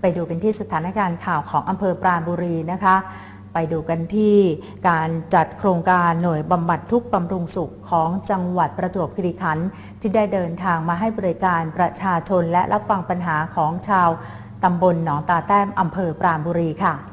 ไปดูกันที่สถานการณ์ข่าวของอำเภอปราณบุรีนะคะ ไปดูกันที่การจัดโครงการหน่วยบำบัดทุกบำรุงสุขของจังหวัดประจวบคีรีขันธ์ที่ได้เดินทางมาให้บริการประชาชนและรับฟังปัญหาของชาวตำบลหนองตาแต้มอำเภอปราณบุรีค่ะ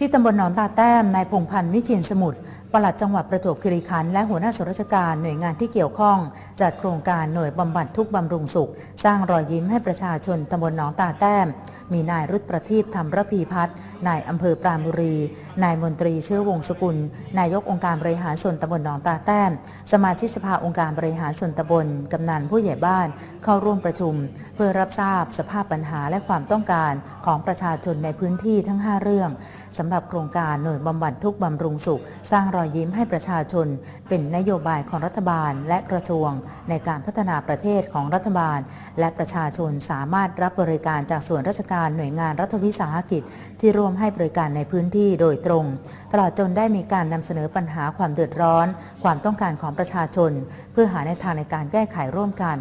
ที่ตำบลหนองตาแต้มนายพงพันธ์วิจินสมุทรปลัดจังหวัดประจวบคีรีขันธ์และหัวหน้าส่วนราชการหน่วยงานที่เกี่ยวข้อง จัดโครงการหน่วยบำบัดทุกบำรุงสุข สร้างรอยยิ้มให้ประชาชนตำบลหนองตาแต้ม มีนายรุตประทีปธรรมระพีพัฒน์นายอำเภอปราณบุรี นายมนตรีเชื้อวงศ์สกุล นายกองค์การบริหารส่วนตำบลหนองตาแต้ม สมาชิกสภาองค์การบริหารส่วนตำบลกำนันผู้ใหญ่บ้าน เข้าร่วมประชุม เพื่อรับทราบสภาพปัญหาและความต้องการของประชาชนในพื้นที่ทั้ง 5 เรื่องสำำหรับโครงการหน่วยบำบัดทุกบำรุงสุข สร้างรอยยิ้มให้ประชาชน เป็นนโยบายของรัฐบาลและกระทรวง ในการพัฒนาประเทศของรัฐบาล และประชาชนสามารถรับบริการจากส่วนราชการหน่วยงานรัฐวิสาหกิจ ที่ร่วมให้บริการในพื้นที่โดยตรง ตลอดจนได้มีการนำเสนอปัญหาความเดือดร้อน ความต้องการของประชาชน เพื่อหาแนวทางในการแก้ไขร่วมกัน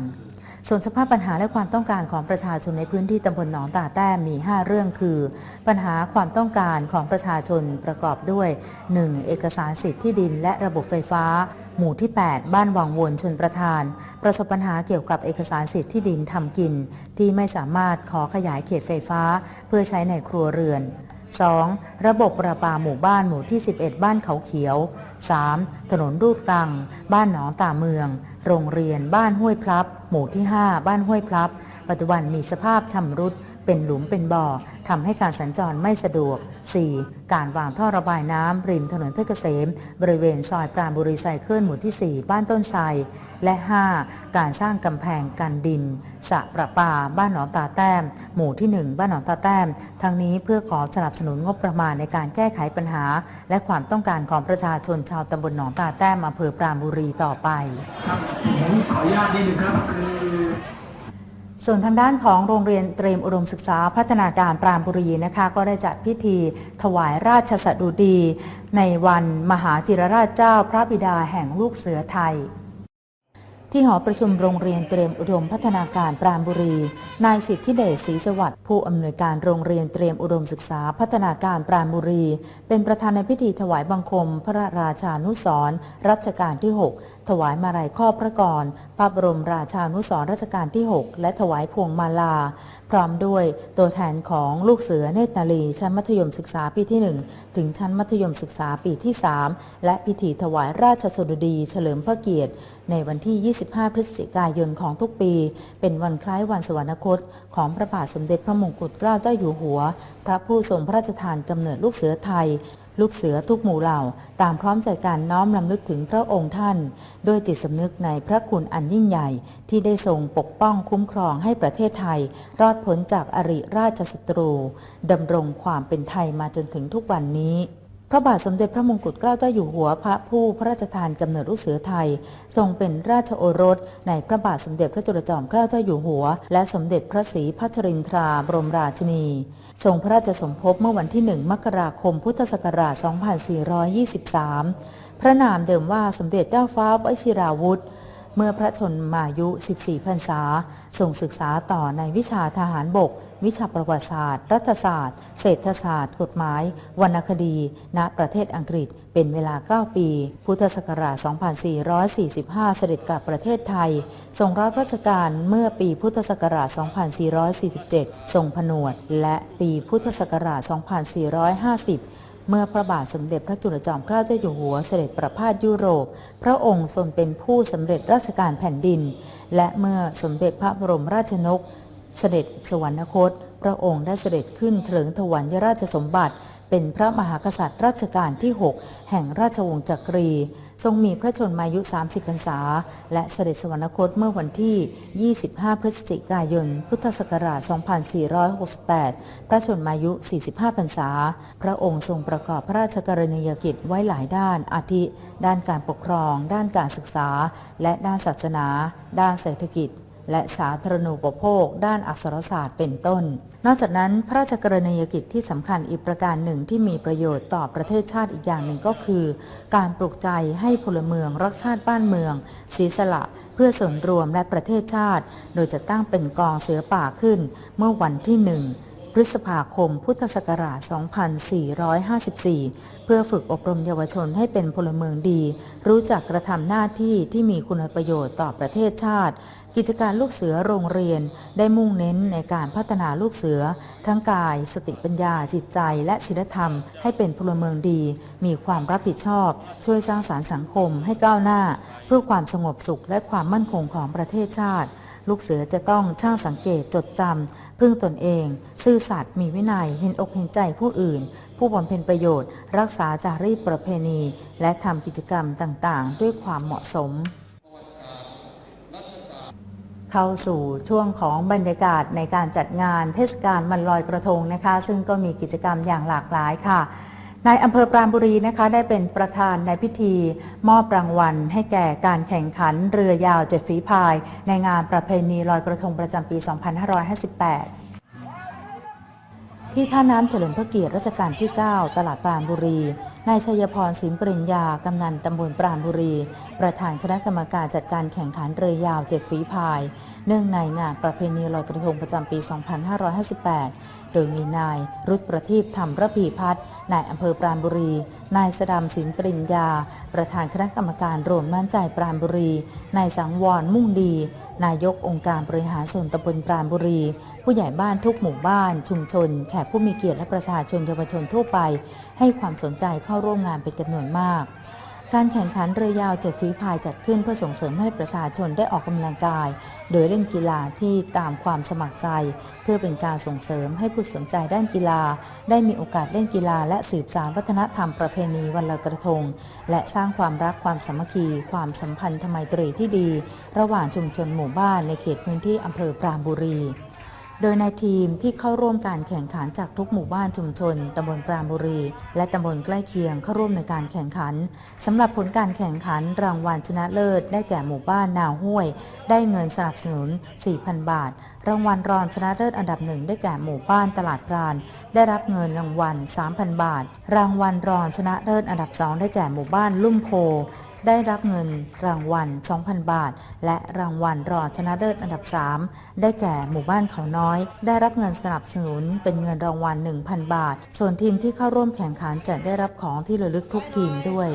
ส่วนสภาพปัญหาและความต้องการของประชาชนในพื้นที่ตำบลหนองตาแต้มมี 5 เรื่องคือ ปัญหาความต้องการของประชาชนประกอบด้วย 1. เอกสารสิทธิ์ที่ดินและระบบไฟฟ้า หมู่ที่ 8 บ้านวังวนชนประทาน ประสบปัญหาเกี่ยวกับเอกสารสิทธิ์ที่ดินทำกิน ที่ไม่สามารถขอขยายเขตไฟฟ้า เพื่อใช้ในครัวเรือน 2. ระบบประปาหมู่บ้านหมู่ที่ 11 บ้านเขาเขียว 3. ถนนรูดรัง บ้านหนองตาเมือง โรงเรียนบ้านห้วยพลับ หมู่ที่ 5 บ้านห้วยพลับ ปัจจุบันมีสภาพชำรุด เป็นหลุมเป็นบ่อทำให้การสัญจรไม่สะดวก 4. การวางท่อระบายน้ำริมถนนเพชรเกษม บริเวณซอยปราณบุรีไซเคิลหมู่ที่ 4 บ้านต้นไทรและ 5. การสร้างกำแพงกันดินสระประปา บ้านหนองตาแต้ม หมู่ที่ 1 บ้านหนองตาแต้ม ทั้งนี้เพื่อขอสนับสนุนงบประมาณในการแก้ไขปัญหา และความต้องการของประชาชนชาวตำบลหนองตาแต้มอำเภอปราณบุรีต่อไปครับผมขออนุญาตนิดนึงครับคือ ส่วนทางด้านของโรงเรียนเตรียมอุดมศึกษาพัฒนาการปรามบุรีนะคะ ก็ได้จัดพิธีถวายราชสดุดี ในวันมหาจิรราชเจ้าพระบิดาแห่งลูกเสือไทย ที่หอประชุมโรงเรียนเตรียมอุดมพัฒนาการปรามบุรี นายสิทธิเดชศรีสวัสดิ์ผู้อำนวยการโรงเรียนเตรียมอุดมศึกษาพัฒนาการปรามบุรี เป็นประธานในพิธีถวายบังคม พระราชานุสรรัชกาลที่ 6 ถวายมาลัยครอบพระกรพระบรมราชานุสรรัชกาลที่ 6 และถวายพวงมาลา พร้อมด้วยตัวแทนของลูกเสือเนตรนารีชั้นมัธยมศึกษาปีที่ 1 ถึงชั้นมัธยมศึกษาปีที่ 3 และพิธีถวายราชสดุดี เฉลิมพระเกียรติ ในวันที่ 25 พฤศจิกายนของทุกปี เป็นวันคล้ายวันสวรรคต ของพระบาทสมเด็จพระมงกุฎเกล้าเจ้าอยู่หัว พระผู้ทรงพระราชทานกำเนิดลูกเสือไทยลูกเสือทุกหมู่เหล่าตามพร้อมใจการน้อมลำลึกถึงพระองค์ท่าน ด้วยจิตสำนึกในพระคุณอันยิ่งใหญ่ ที่ได้ทรงปกป้องคุ้มครองให้ประเทศไทย รอดพ้นจากอริราชศัตรูดำรงความเป็นไทยมาจนถึงทุกวันนี้ พระบาทสมเด็จพระมงกุฎเกล้าเจ้าอยู่หัวพระผู้พระราชทานกำเนิดลูกเสือไทย ทรงเป็นราชโอรส ในพระบาทสมเด็จพระจุลจอมเกล้าเจ้าอยู่หัว และสมเด็จพระศรีพัชรินทราบรมราชินี ทรงพระราชสมภพเมื่อวันที่ 1 มกราคมพุทธศักราช 2423 พระนามเดิมว่าสมเด็จเจ้าฟ้าวชิราวุธ เมื่อพระชนมายุ 14 พรรษาส่งศึกษาต่อในวิชาทหารบก วิชาประวัติศาสตร์ รัฐศาสตร์ เศรษฐศาสตร์ กฎหมาย วรรณคดี ณ ประเทศอังกฤษ เป็นเวลา 9 ปี พุทธศักราช 2445 เสด็จกลับประเทศไทย ทรงรับราชการเมื่อปีพุทธศักราช 2447 ทรงผนวด และปีพุทธศักราช 2450 เมื่อพระบาทสมเด็จพระจุลจอมเกล้าเจ้าอยู่หัวเสด็จประพาสยุโรป พระองค์ทรงเป็นผู้สำเร็จราชการแผ่นดิน และเมื่อสมเด็จพระบรมราชนก เสด็จสวรรคต พระองค์ได้เสด็จขึ้นเถลิงถวัลยราชสมบัติ เป็นพระมหากษัตริย์รัชกาลที่ 6 แห่งราชวงศ์จักรี ทรงมีพระชนมายุ 30 พรรษา และเสด็จสวรรคตเมื่อวันที่ 25 พฤศจิกายน พุทธศักราช 2468 พระชนมายุ 45 พรรษา พระองค์ทรงประกอบพระราชกรณียกิจไว้หลายด้าน อาทิ ด้านการปกครอง ด้านการศึกษา และด้านศาสนา ด้านเศรษฐกิจ และสาธารณูปโภค ด้านอักษรศาสตร์เป็นต้น นอกจากนั้นพระราชกรณียกิจที่สำคัญอีกประการหนึ่งที่มีประโยชน์ต่อประเทศชาติอีกอย่างหนึ่งก็คือ การปลุกใจให้พลเมืองรักชาติบ้านเมืองเสียสละ เพื่อส่วนรวมและประเทศชาติ โดยจะตั้งเป็นกองเสือป่าขึ้น เมื่อวันที่หนึ่งพพฤษภาคม พุทธศักราช 2454 เพื่อฝึกอบรมเยาวชนให้เป็นพลเมืองดี รู้จักกระทำหน้าที่ที่มีคุณประโยชน์ต่อประเทศชาติ กิจการลูกเสือโรงเรียนได้มุ่งเน้นในการพัฒนาลูกเสือ ทั้งกาย สติปัญญา จิตใจ และศีลธรรม ให้เป็นพลเมืองดี มีความรับผิดชอบ ช่วยสร้างสารรค์สังคมให้ก้าวหน้า เพื่อความสงบสุขและความมั่นคงของประเทศชาติ ลูกเสือจะต้องช่างสังเกตจดจำพึ่งตนเอง ซื่อสัตย์มีวินัยเห็นอกเห็นใจผู้อื่น ผู้บำเพ็ญประโยชน์ รักษาจารีตประเพณี และทำกิจกรรมต่างๆ ด้วยความเหมาะสม เข้าสู่ช่วงของบรรยากาศในการจัดงานเทศกาลวันลอยกระทงนะคะ ซึ่งก็มีกิจกรรมอย่างหลากหลายค่ะนายอำเภอปราณบุรีนะคะ ได้เป็นประธานในพิธี มอบรางวัล ให้แก่การแข่งขันเรือยาวเจ็ดฝีพาย ในงานประเพณีลอยกระทงประจำปี 2558 ที่ท่าน้ำเฉลิมพระเกียรติรัชกาลที่ 9 ตลาดปราณบุรี นายชัยพรศิลปริญญา กำนันตำบลปราณบุรี ประธานคณะกรรมการจัดการแข่งขันเรือยาวเจ็ดฝีพาย เนื่องในงานประเพณีลอยกระทงประจำปี 2558 โดยมีนายรุตประทีปธรรมระพีพัฒน์นายอำเภอปราณบุรี นายสดำศิลปริญญา ประธานคณะกรรมการรวมมั่นใจปราณบุรี นายสังวรมุ่งดี นายกองค์การบริหารส่วนตำบลปราณบุรี ผู้ใหญ่บ้านทุกหมู่บ้าน ชุมชน แขกผู้มีเกียรติและประชาชนเยาวชนทั่วไป ให้ความสนใจเข้าร่วมงานเป็นจำนวนมาก การแข่งขันเรือยาวเจ็ดฝีพายจัดขึ้นเพื่อส่งเสริมให้ประชาชนได้ออกกำลังกาย โดยเล่นกีฬาที่ตามความสมัครใจ เพื่อเป็นการส่งเสริมให้ผู้สนใจด้านกีฬา ได้มีโอกาสเล่นกีฬา และสืบสานวัฒนธรรมประเพณีวันลอยกระทง และสร้างความรักความสามัคคี ความสัมพันธไมตรีที่ดี ระหว่างชุมชนหมู่บ้านในเขตพื้นที่อำเภอปราณบุรี โดยในทีมที่เข้าร่วมการแข่งขันจากทุกหมู่บ้านชุมชนตำบลปราณบุรี และตำบลใกล้เคียงเข้าร่วมในการแข่งขันสำหรับผลการแข่งขันรางวัลชนะเลิศ ได้แก่หมู่บ้านนาวห้วย ได้เงินสนับสนุน 4,000 บาท รางวัลรองชนะเลิศอันดับหนึ่งได้แก่หมู่บ้านตลาดปราณได้รับเงินรางวัล 3,000 บาท รางวัลรองชนะเลิศอันดับสองได้แก่หมู่บ้านลุ่มโพ ได้รับเงินรางวัล 2,000 บาท และรางวัลรองชนะเลิศอันดับ 3 ได้แก่หมู่บ้านเขาน้อย ได้รับเงินสนับสนุนเป็นเงินรางวัล 1,000 บาท ส่วนทีมที่เข้าร่วมแข่งขันจะได้รับของที่ระลึกทุกทีมด้วย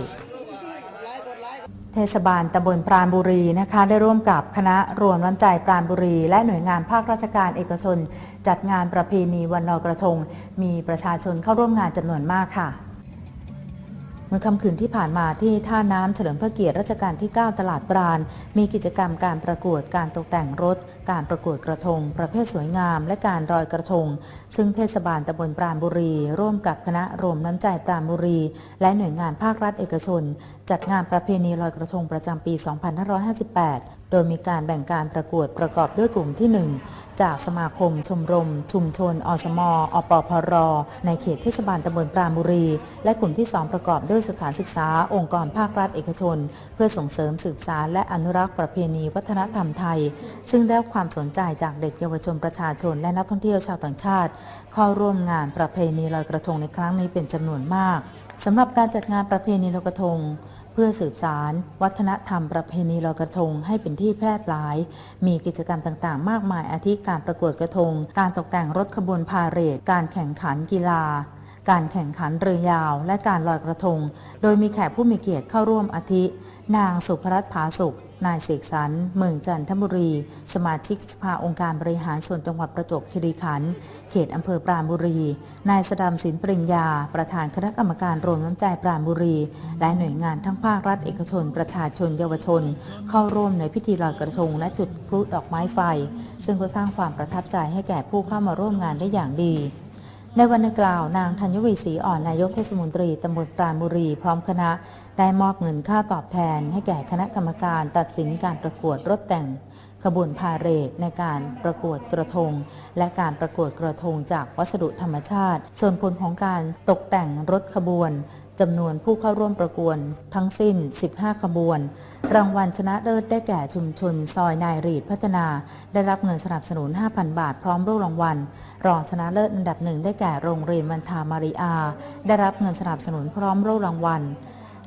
เทศบาลตำบลปราณบุรีนะคะ ได้ร่วมกับคณะรวมน้ำใจปราณบุรี และหน่วยงานภาคราชการเอกชน จัดงานประเพณีวันลอยกระทง มีประชาชนเข้าร่วมงานจำนวนมากค่ะ มื่อค่ำคืนที่ผ่านมาที่ท่าน้ำเฉลิมพระเกียรติรัชกาลที่ 9 ตลาดปราณ มีกิจกรรมการประกวดการตกแต่งรถ การประกวดกระทง ประเภทสวยงาม และการรอยกระทง ซึ่งเทศบาลตำบลปราณบุรี ร่วมกับคณะรวมน้ำใจปราณบุรี และหน่วยงานภาครัฐเอกชน จัดงานประเพณีลอยกระทงประจำปี 2558 โดยมีการแบ่งการประกวดประกอบด้วยกลุ่มที่ 1 จากสมาคม ชมรม ชุมชน อสม อปพร ในเขตเทศบาลตำบลปราณบุรี และกลุ่มที่ 2 ประกอบด้วยสถานศึกษา องค์กรภาครัฐเอกชน เพื่อส่งเสริมสืบสารและอนุรักษ์ประเพณีวัฒนธรรมไทย ซึ่งได้รับความสนใจจากเด็กเยาวชนประชาชน และนักท่องเที่ยวชาวต่างชาติ เข้าร่วมงานประเพณีลอยกระทงในครั้งนี้เป็นจำนวนมากสำหรับการจัดงานประเพณีลอยกระทง เพื่อสืบสาร วัฒนธรรมประเพณีลอยกระทงให้เป็นที่แพร่หลาย มีกิจกรรมต่างๆ มากมายอาทิการประกวดกระทง การตกแต่งรถขบวนพาเหรด การแข่งขันกีฬา การแข่งขันเรือยาว และการลอยกระทง โดยมีแขกผู้มีเกียรติเข้าร่วมอาทิ นางสุภรัตน์ผาสุข นายเสกสรรเมืองจันทบุรี สมาชิกสภาองค์การบริหารส่วนจังหวัดประจวบคีรีขันธ์เขตอำเภอปราณบุรี นายสดำศิลปริญญา ประธานคณะกรรมการรวมน้ำใจปราณบุรี และหน่วยงานทั้งภาครัฐเอกชน ประชาชนเยาวชน เข้าร่วมในพิธีลอยกระทงและจุดพลุดอกไม้ไฟ ซึ่งก็สร้างความประทับใจให้แก่ผู้เข้ามาร่วมงานได้อย่างดี ในวันดังกล่าวนางธัญวีศรีอ่อนนายกเทศมนตรีตำบลปราณบุรี พร้อมคณะได้มอบเงินค่าตอบแทน ให้แก่คณะกรรมการตัดสินการประกวดรถแต่งขบวนพาเหรดในการประกวดกระทง และการประกวดกระทงจากวัสดุธรรมชาติ ส่วนผลของการตกแต่งรถขบวน จำนวนผู้เข้าร่วมประกวดทั้งสิ้น 15 ขบวน รางวัลชนะเลิศได้แก่ชุมชน ซอยนายรีดพัฒนา ได้รับเงินสนับสนุน 5,000 บาทพร้อมรูปรางวัล รองชนะเลิศอันดับหนึ่งได้แก่โรงเรียนวันทามาริอา ได้รับเงินสนับสนุนพร้อมรูปรางวัล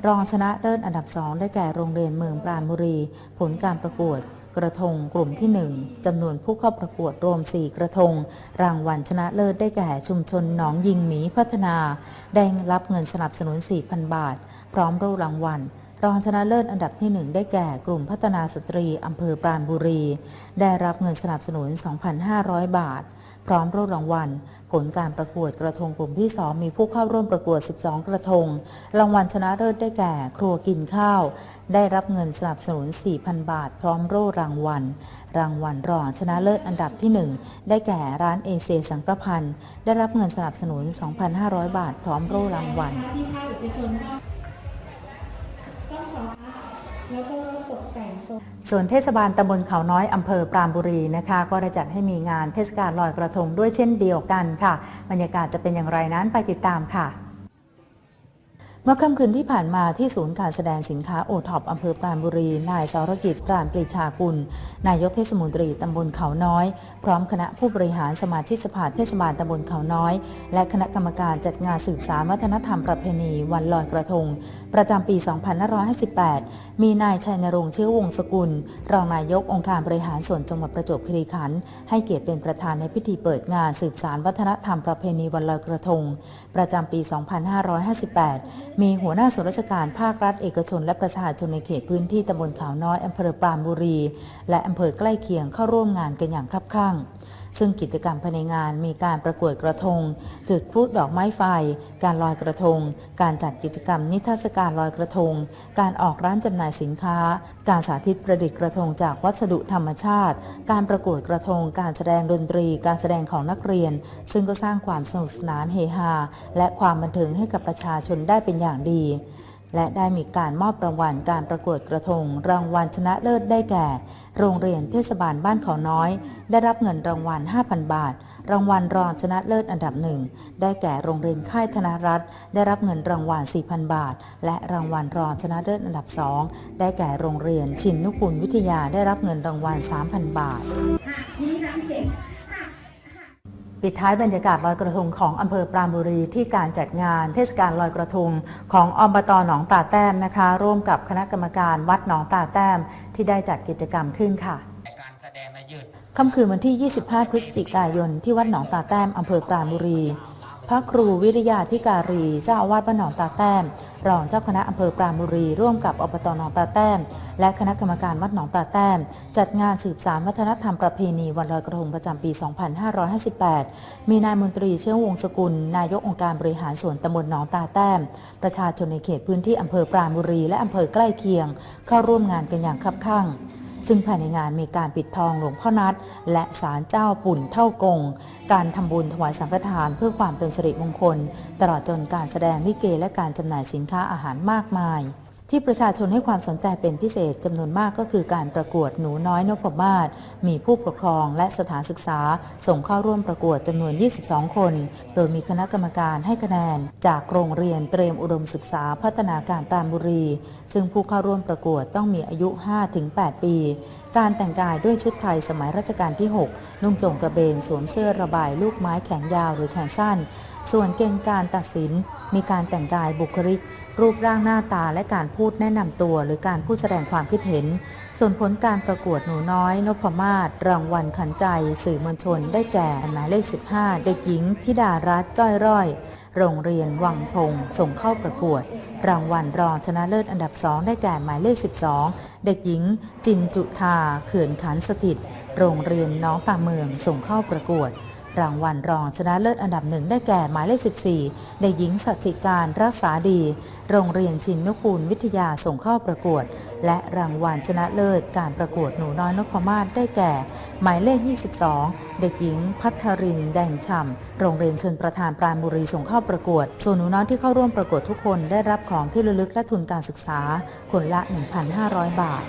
รองชนะเลิศอันดับสองได้แก่โรงเรียนเมืองปราณบุรี ผลการประกวด กระทงกลุ่มที่ 1จำนวนผู้เข้าประกวดรวม 4 กระทง รางวัลชนะเลิศได้แก่ชุมชนหนองยิงหมีพัฒนา ได้รับเงินสนับสนุน 4,000 บาท พร้อมรูปรางวัล รองชนะเลิศอันดับที่ 1 ได้แก่กลุ่มพัฒนาสตรีอำเภอปราณบุรี ได้รับเงินสนับสนุน 2,500 บาท พร้อมรูปรางวัล ผลการประกวดกระทงกลุ่มที่ 2 มีผู้เข้าร่วมประกวด 12 กระทง รางวัลชนะเลิศได้แก่ ครัวกินข้าว ได้รับเงินสนับสนุน 4,000 บาท พร้อมโล่รางวัล รางวัลรองชนะเลิศอันดับที่ 1 ได้แก่ร้านเอเซสังกพันธ์ได้รับเงินสนับสนุน 2,500 บาท พร้อมโล่รางวัล แล้วก็ตกแต่งตรงส่วนเทศบาลตำบลเขาน้อยอำเภอปราณบุรีนะคะ ก็ได้จัดให้มีงานเทศกาลลอยกระทงด้วยเช่นเดียวกันค่ะ บรรยากาศจะเป็นอย่างไรนั้นไปติดตามค่ะ เมื่อค่ำคืนที่ผ่านมาที่ศูนย์การแสดงสินค้าโอท็อปอำเภอปราณบุรี นายสรกิจปราณปรีชากุล นายกเทศมนตรีตำบลเขาน้อย พร้อมคณะผู้บริหารสมาชิกสภาเทศบาลตำบลเขาน้อย และคณะกรรมการจัดงานสืบสานวัฒนธรรมประเพณีวันลอยกระทง ประจำปี 2558 มีนายชัยนรงค์เชื้อวงศ์สกุล รองนายกองค์การบริหารส่วนจังหวัดประจวบคีรีขันธ์ให้เกียรติเป็นประธานในพิธีเปิดงานสืบสานวัฒนธรรมประเพณีวันลอยกระทง ประจำปี 2558มีหัวหน้าส่วนราชการภาครัฐเอกชน และประชาชนในเขตพื้นที่ตำบลขาวน้อยอำเภอปรามบุรี และอำเภอใกล้เคียงเข้าร่วมงานกันอย่างคับคั่ง ซึ่งกิจกรรมภายในงานมีการประกวดกระทง จุดพลุดอกไม้ไฟ การลอยกระทง การจัดกิจกรรมนิทรรศการลอยกระทง การออกร้านจำหน่ายสินค้า การสาธิตประดิษฐ์กระทงจากวัสดุธรรมชาติ การประกวดกระทง การแสดงดนตรี การแสดงของนักเรียน ซึ่งก็สร้างความสนุกสนานเฮฮาและความบันเทิงให้กับประชาชนได้เป็นอย่างดี และได้มีการมอบรางวัลการประกวดกระทง รางวัลชนะเลิศได้แก่ โรงเรียนเทศบาลบ้านเขาน้อย ได้รับเงินรางวัล 5,000 บาท รางวัลรองชนะเลิศอันดับหนึ่งได้แก่โรงเรียนค่ายธนรัตน์ได้รับเงินรางวัล 4,000 บาท และรางวัลรองชนะเลิศอันดับสองได้แก่โรงเรียนชินนุกุลวิทยาได้รับเงินรางวัล 3,000 บาท ปิดท้ายบรรยากาศลอยกระทงของอำเภอปราณบุรีที่การจัดงานเทศกาลลอยกระทงของอบตหนองตาแต้มนะคะ ร่วมกับคณะกรรมการวัดหนองตาแต้ม ที่ได้จัดกิจกรรมขึ้นค่ะการแสดงนะยืดค่ำคืนวันที่ 25 พฤศจิกายนที่วัดหนองตาแต้มอำเภอปราณบุรี พระครูวิริยาธิการีเจ้าอาวาสวัดหนองตาแต้ม รองเจ้าคณะอำเภอปราณบุรี ร่วมกับอบตหนองตาแต้ม และคณะกรรมการวัดหนองตาแต้ม จัดงานสืบสานวัฒนธรรมประเพณีวันลอยกระทงประจำปี 2558 มีนายมนตรีเชื้อวงศ์สกุล นายกองค์การบริหารส่วนตำบลหนองตาแต้ม ประชาชนในเขตพื้นที่อำเภอปราณบุรีและอำเภอใกล้เคียง เข้าร่วมงานกันอย่างคับคั่ง ซึ่งภายในงานมีการปิดทองหลวงพ่อนัด และศาลเจ้าปุ่นเท่ากง การทำบุญถวายสังฆทานเพื่อความเป็นสิริมงคล ตลอดจนการแสดงลิเกและการจำหน่ายสินค้าอาหารมากมาย ที่ประชาชนให้ความสนใจเป็นพิเศษจำนวนมากก็คือการประกวดหนูน้อยนพมาศมีผู้ปกครองและสถานศึกษา ส่งเข้าร่วมประกวดจำนวน 22 คน โดยมีคณะกรรมการให้คะแนน จากโรงเรียนเตรียมอุดมศึกษาพัฒนาการปรานบุรี ซึ่งผู้เข้าร่วมประกวดต้องมีอายุ 5-8 ปี การแต่งกายด้วยชุดไทยสมัยรัชกาลที่ 6 นุ่งจงกระเบนสวมเสื้อระบายลูกไม้แขนยาวหรือแขนสั้น ส่วนเกณฑ์การตัดสินมีการแต่งกายบุคลิก รูปร่างหน้าตาและการพูดแนะนำตัวหรือการพูดแสดงความคิดเห็น ส่วนผลการประกวดหนูน้อยนพมาศรางวัลขันใจ สื่อมวลชนได้แก่หมายเลข 15 เด็กหญิงธิดารัตน์จ้อยร่อย โรงเรียนวังพงส่งเข้าประกวด รางวัลรองชนะเลิศอันดับ 2 ได้แก่หมายเลข 12 เด็กหญิง จินจุธาเขื่อนขันสถิต โรงเรียนน้องตาเมืองส่งเข้าประกวด รางวัลรองชนะเลิศอันดับหนึ่งได้แก่หมายเลข 14เด็กหญิงสัติการรักษาดี โรงเรียนชินนุกูลวิทยาส่งเข้าประกวด และรางวัลชนะเลิศการประกวดหนูน้อยนพมาศได้แก่ หมายเลข 22 เด็กหญิงพัทรินแดงฉ่ำโรงเรียนชนประธานปราณบุรีส่งเข้าประกวด ส่วนหนูน้อยที่เข้าร่วมประกวดทุกคนได้รับของที่ระลึกและทุนการศึกษาคนละ 1,500 บาท